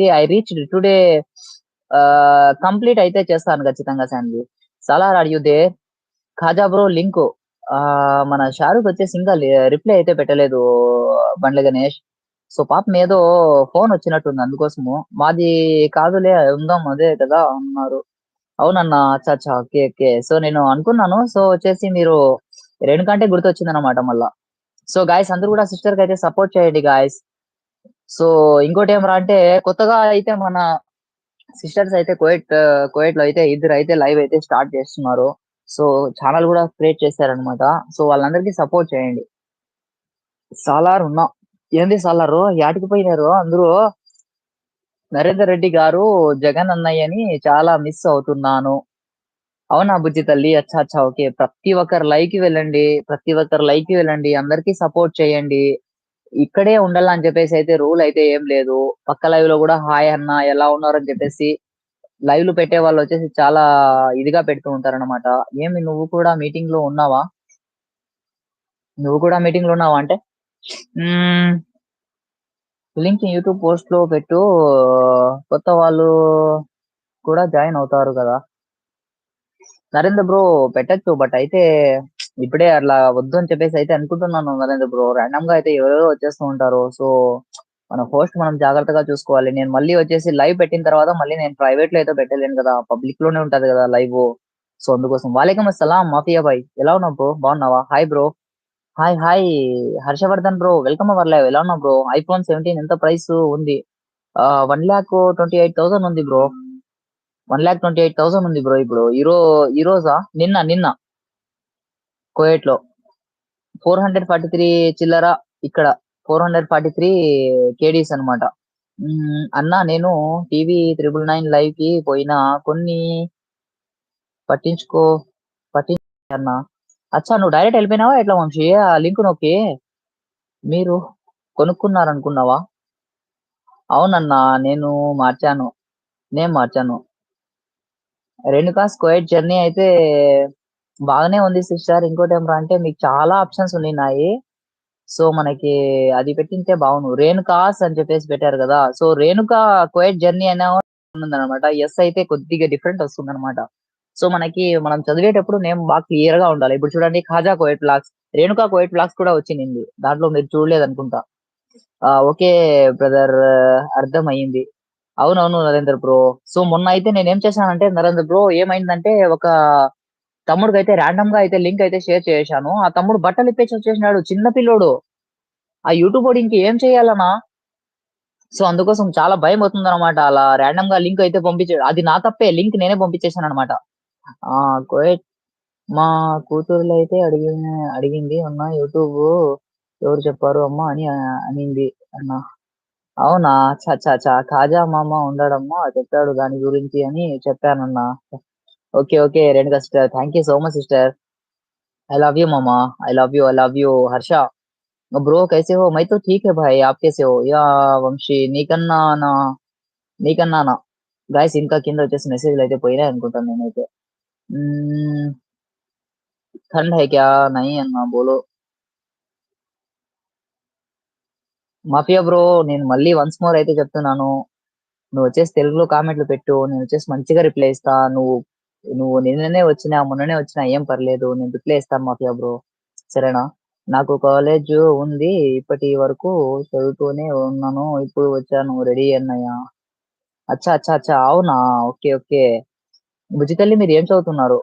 Shanvi I reach today complete అయితే చేస్తాను ఖచ్చితంగా Shanvi. Salaar are you there Khaja bro link మన షారుఖ్ వచ్చేసి ఇంకా రిప్లై అయితే పెట్టలేదు బండ్ల గణేష్. సో పాపం ఏదో ఫోన్ వచ్చినట్టుంది అందుకోసము. మాది కాదులే ఉందాం అదే కదా అన్నారు. అవునన్నా అచ్చా అచ్చా ఓకే ఓకే. సో నేను అనుకున్నాను. సో వచ్చేసి మీరు రేణుకంటే గుర్తొచ్చింది అనమాట మళ్ళా. సో గాయస్ అందరూ కూడా సిస్టర్కి అయితే సపోర్ట్ చేయండి గాయస్ సో ఇంకోటి ఏమరా అంటే కొత్తగా అయితే మన సిస్టర్స్ అయితే కోయట్ కోయట్లో అయితే ఇద్దరు అయితే లైవ్ అయితే స్టార్ట్ చేస్తున్నారు. సో ఛానల్ కూడా క్రియేట్ చేశారనమాట సో వాళ్ళందరికీ సపోర్ట్ చేయండి. సాలార్ ఉన్నా. ఏంది సాలారు? యాటికి పోయినారు? అందరూ నరేందర్ రెడ్డి గారు జగన్ అన్నయ్యని చాలా మిస్ అవుతున్నాను. అవునా బుజ్జి తల్లి? అచ్చా అచ్చా ఓకే. ప్రతి ఒక్కరు లైక్ వెళ్ళండి. ప్రతి ఒక్కరు లైక్ వెళ్ళండి. అందరికీ సపోర్ట్ చేయండి. ఇక్కడే ఉండాలని చెప్పేసి అయితే రూల్ అయితే ఏం లేదు. పక్క లైవ్లో కూడా హాయ్ అన్న ఎలా ఉన్నారు అని చెప్పేసి లైవ్లు పెట్టే వాళ్ళు వచ్చేసి చాలా ఇదిగా పెడుతూ ఉంటారన్నమాట. ఏమి నువ్వు కూడా మీటింగ్లో ఉన్నావా? నువ్వు కూడా మీటింగ్లో ఉన్నావా అంటే? లింక్ యూట్యూబ్ పోస్ట్లో పెట్టు. కొత్త వాళ్ళు కూడా జాయిన్ అవుతారు కదా. నరేంద్ర బ్రో పెట్టచ్చు బట్ అయితే ఇప్పుడే అట్లా వద్దు అని చెప్పేసి అయితే అనుకుంటున్నాను నరేంద్ర బ్రో. ర్యాండమ్గా అయితే ఎవరెవరో వచ్చేస్తూ ఉంటారు. సో మన హోస్ట్ మనం జాగ్రత్తగా చూసుకోవాలి. నేను మళ్ళీ వచ్చేసి లైవ్ పెట్టిన తర్వాత మళ్ళీ నేను ప్రైవేట్లో అయితే పెట్టలేను కదా. పబ్లిక్లోనే ఉంటది కదా లైవ్ సో అందుకోసం. వాలేకం అస్సలాం మాఫియా బాయ్. ఎలా ఉన్నావు బ్రో? బాగున్నావా? Hi bro. Hi hi Harshavardhan bro welcome our live ఎలా ఉన్నావు బ్రో? ఐఫోన్ సెవెంటీన్ ఎంత ప్రైస్ ఉంది? One lakh twenty eight thousand ఉంది bro. One lakh twenty eight thousand ఉంది బ్రో ఇప్పుడు. ఈరో ఈ రోజా? నిన్న నిన్న. కోయట్లో ఫోర్ హండ్రెడ్ ఫార్టీ త్రీ చిల్లర ఇక్కడ ఫోర్ హండ్రెడ్ ఫార్టీ త్రీ కేడీస్ అనమాట అన్న నేను టీవీ త్రిబుల్ నైన్ లైవ్కి పోయిన కొన్ని పట్టించుకో పట్టించు అన్న. అచ్చా నువ్వు డైరెక్ట్ వెళ్ళిపోయినావా? ఎట్లా వంశీ? ఆ లింక్ నొక్కి మీరు కొనుక్కున్నారనుకున్నావా? అవునన్నా నేను మార్చాను. నేను మార్చాను. రేణుకా కోయట్ జర్నీ అయితే బాగానే ఉంది సిస్టర్. ఇంకోటి ఏమరా అంటే మీకు చాలా ఆప్షన్స్ ఉన్నాయి. సో మనకి అది పెట్టింటే బాగుండు. రేణుకాస్ అని చెప్పేసి పెట్టారు కదా. సో రేణుకా క్వైట్ జర్నీ అనే ఉందన్నమాట. ఎస్ అయితే కొద్దిగా డిఫరెంట్ వస్తుంది అనమాట సో మనకి మనం చదివేటప్పుడు నేమ్ బాగా క్లియర్గా ఉండాలి. ఇప్పుడు చూడండి ఖాజా కోయట్ బ్లాక్స్ రేణుకా కోయట్ బ్లాక్స్ కూడా వచ్చింది దాంట్లో మీరు చూడలేదు అనుకుంటా ఓకే బ్రదర్ అర్థం అయ్యింది అవునవును నరేంద్ర బ్రో. సో మొన్న అయితే నేను ఏం చేశానంటే నరేంద్ర బ్రో ఏమైందంటే ఒక తమ్ముడికి అయితే ర్యాండమ్గా అయితే లింక్ అయితే షేర్ చేశాను. ఆ తమ్ముడు బట్టలు ఇప్పేసి వచ్చేసినాడు చిన్న పిల్లోడు. ఆ యూట్యూబ్ ఇంక ఏం చేయాలనా సో అందుకోసం చాలా భయం అవుతుంది అనమాట అలా ర్యాండమ్గా లింక్ అయితే పంపించాడు అది నా తప్పే లింక్ నేనే పంపించేశాను అనమాట ఆ కోయట్ మా కూతురులు అయితే అడిగి అడిగింది అన్న యూట్యూబ్ ఎవరు చెప్పారు అమ్మ? అని అనింది అన్న. అవునా? చా చా చా ఖాజా మామ ఉండడమ్మా చెప్పాడు దాని గురించి అని చెప్పానన్నా. okay okay Renuka sister thank you so much sister I love you mama I love you I love you Harsha bro कैसे हो मैं तो ठीक है भाई आप कैसे हो या వంశీ నీకన్నా నా నీకన్నా నా గాయస్ ఇంకా కింద వచ్చేసి మెసేజ్లు అయితే పోయినాయి అనుకుంటాను నేనైతే ठंड है क्या नहीं అన్నా బోలో మాఫియా బ్రో నేను మళ్ళీ వన్స్ మోర్ అయితే చెప్తున్నాను నువ్వు వచ్చేసి తెలుగులో కామెంట్లు పెట్టు నేను వచ్చేసి మంచిగా రిప్లై ఇస్తా నువ్వు నువ్వు నిన్ననే వచ్చినా మొన్ననే వచ్చినా ఏం పర్లేదు. నేను రిప్లై ఇస్తాను మాఫియా బ్రో. సరేనా? నాకు కాలేజ్ ఉంది. ఇప్పటి వరకు చదువుతూనే ఉన్నాను. ఇప్పుడు వచ్చాను. రెడీ అన్నయ్య. అచ్చా అచ్చా అచ్చా. అవునా? Okay okay. బుజ్జి తల్లి మీరు ఏం చదువుతున్నారు?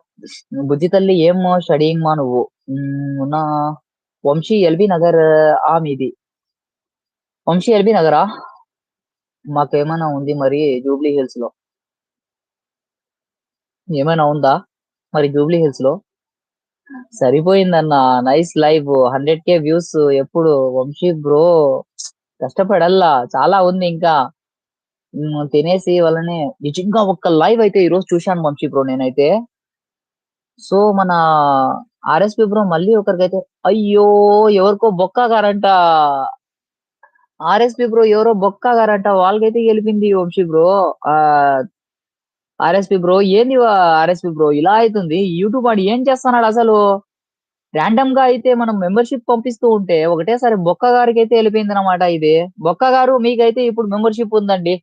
బుజ్జి తల్లి ఏం స్టడీయింగ్ మా నువ్వు? నా వంశీ ఎల్బీ నగర్ ఆ మీది. వంశీ ఎల్బీ నగరా? మాకేమైనా ఉంది మరి జూబ్లీ హిల్స్లో ఏమైనా ఉందా? మరి జూబ్లీ హిల్స్లో సరిపోయిందన్న. Nice live hundred K views. ఎప్పుడు వంశీ బ్రో కష్టపడల్లా. చాలా ఉంది ఇంకా. తినేసి వాళ్ళని నిజంగా ఒక్క లైవ్ అయితే ఈరోజు చూశాను వంశీ బ్రో నేనైతే. సో మన ఆర్ఎస్పి బ్రో మళ్ళీ ఒకరికైతే అయ్యో ఎవరికో బొక్క గారంట ఆర్ఎస్పి బ్రో ఎవరో బొక్క గారంట వాళ్ళకైతే గెలిపింది వంశీ బ్రో. ఆ ఆర్ఎస్పి బ్రో ఏంది ఆర్ఎస్పి బ్రో ఇలా అవుతుంది యూట్యూబ్ వాడు ఏం చేస్తున్నాడు అసలు? ర్యాండమ్గా అయితే మనం మెంబర్షిప్ పంపిస్తూ ఉంటే ఒకటేసారి బొక్క గారికి అయితే వెళ్ళిపోయింది అనమాట ఇది. బొక్క గారు మీకైతే ఇప్పుడు మెంబర్షిప్ ఉందండి.